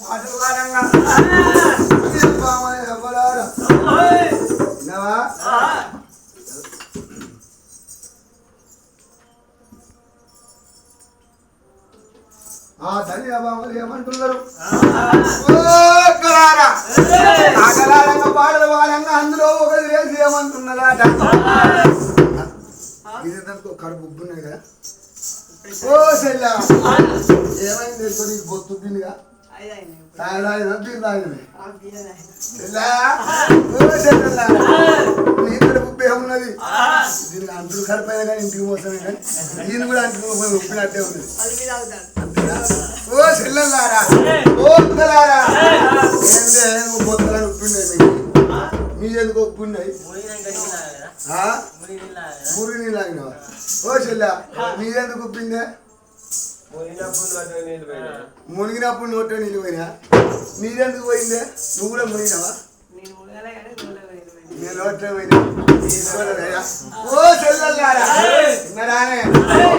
పాటలు ధనియ విన్నావా? ఆ ఏమంటున్నారు? ఓ కలారా ఆటలాడంగా అందులో ఒకటి వేసి ఏమంటున్నదాట ఇది దానికి ఒక కడుపు కదా ఓ సెల్లా ఏమైంది? కొద్దిగా తాగదాయినా బీర్ తాగినవి నీ ఉప్పే ఉన్నది. దీనికి అంటుడు కానీ ఇంటికి పోతామే కానీ ఈయన కూడా అంటుకు ఉప్పినట్టే ఉంది. ఓ సెల్లలారా ఓ ఉప్పలారా ఏందే బొత్తలని ఉప్పిండే మీకు? మీ ఎందుకు ఉప్పున్నాయి మురి నీళ్ళు తాగినవా? ఓ చెల్లా నీదెందుకు ఉప్పిందే మునిగినప్పుడు నోట్లో నీళ్ళు పోయినా నీదెందుకు పోయిందే నువ్వు కూడా మునిగినావా నేను నోట్లో పోయినా చూడలేదా? ఓ చెల్లెల్లారా విన్నరానే?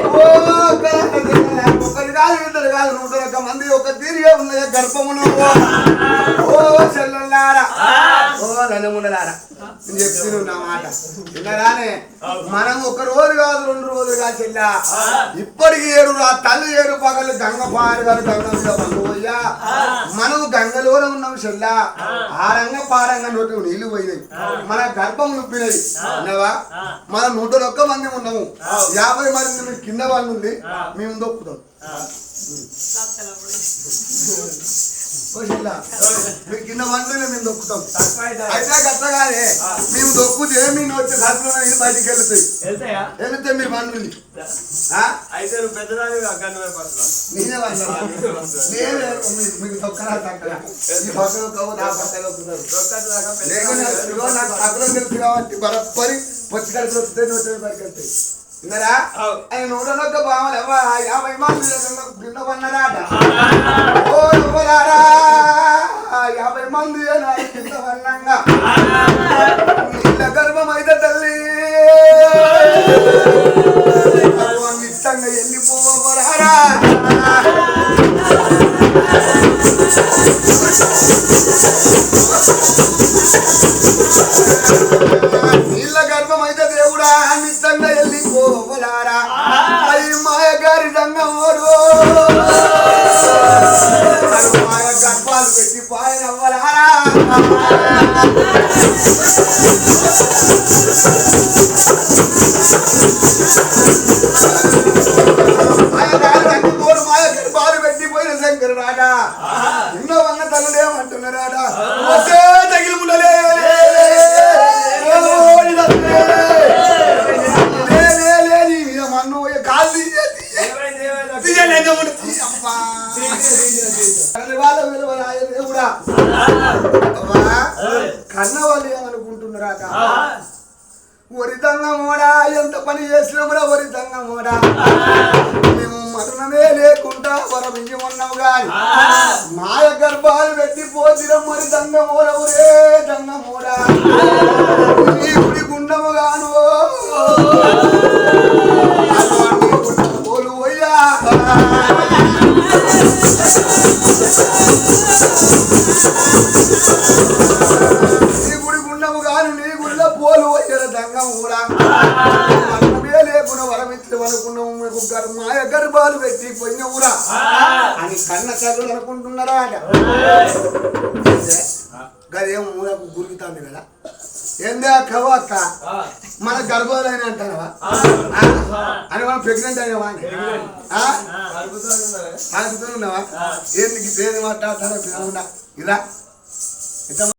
ఓ ఒక్కరు ఒకరి కాదు ఇద్దరు కాదు నూట ఒక్క మంది ఒక తీరిగా ఉన్నది గర్భమును ఓ చెల్లెల్లారా ఓ రణముండలారా నేను చెప్తున్నాను నా మాట. విన్నరానే మనం ఒక రోజు కాదు రెండు రోజులు కాదు చెల్లా. ఇప్పటికి ఏడు రా తల్లి ఏడు పగలు గంగ పాడు గారు గంగ మీద పోయ్యా మనం గంగలోనే ఉన్నాం చెల్లా. ఆరంగ పారంగ నోటి నీళ్ళు పోయినాయి. మన గర్భం నొప్పినది. అన్నవా? మన నూట ఒక్క మంది ఉన్నాము. యాభై మంది కింద వాళ్ళు ఉంది మేము దొక్కుతాం ఓ చెల్లా మీ కింద వాళ్ళు మేము దొక్కుతాం. అయితే కట్టగానే మేము దొక్కుతే మీ నోటి సరుకులు బయటికి వెళ్తాయి. వెళ్తే మీరు పండుంది అయితే నువ్వు పెద్దదాని నేనే నేనే మీ- మీకు తక్కరా ఈ పక్కన కవ్వు నా ఇదిగో నాకు తక్కువ తెలుసు కాబట్టి బరప్పరి పొచ్చి కలిసి వస్తే నూట పరికెళ్తాయి విన్నారా? ఆయన నూట నొక్క బామలు ఎవ యాభై కింద పన్నారాట మాయ గర్భాలు పెట్టి పాయనవ్వలారా మాయ గారి దంగమోరు మాయ గర్భాలు పెట్టి పోయిన శంకరుడాట ఎన్నో వంగ తల్లులేమంటున్నారాట వస్తే తగిలి ముడలే మన్ను కాలు తీసేది ఏమైంది ఏమైంది తీయలేదు కూడా తీయమ్మా. కన్న వాళ్ళ విలువ రాయ దేవుడా. అవ్వా, కన్న వాళ్ళు ఏమనుకుంటున్నారాక ఒరి దంగమోడా ఎంత పని చేసినామురా ఒరి దంగమోడా మేము మరణమే లేకుండా వరమించి ఉన్నాము గాని మాయ గర్భాలు పెట్టి పోతిరం మరి దంగమోడ ఒరే దంగమోడా? నీ గుడి గుండము గాను పోలు పోయ్యా గుండము గాను నీ గుడిలో పోలు పోయ్యల దంగం లేకుండా వరమిత్తులు అనుకున్నాము మీకు మాయ గర్భాలు పెట్టి ఊరా అని కన్న కథలు అనుకుంటున్నారా గదేం ఊరకు గురికితాంది కదా. ఏందే అక్కవో అక్క? మన గర్భాలైన అంటావా ఆ? అని మనం ప్రెగ్నెంట్ అయినవా అని? ఆ? తాగుతూ ఉన్నావా. ఏంది పేరు మాట్లాడతానో పిల్లలు ఇరా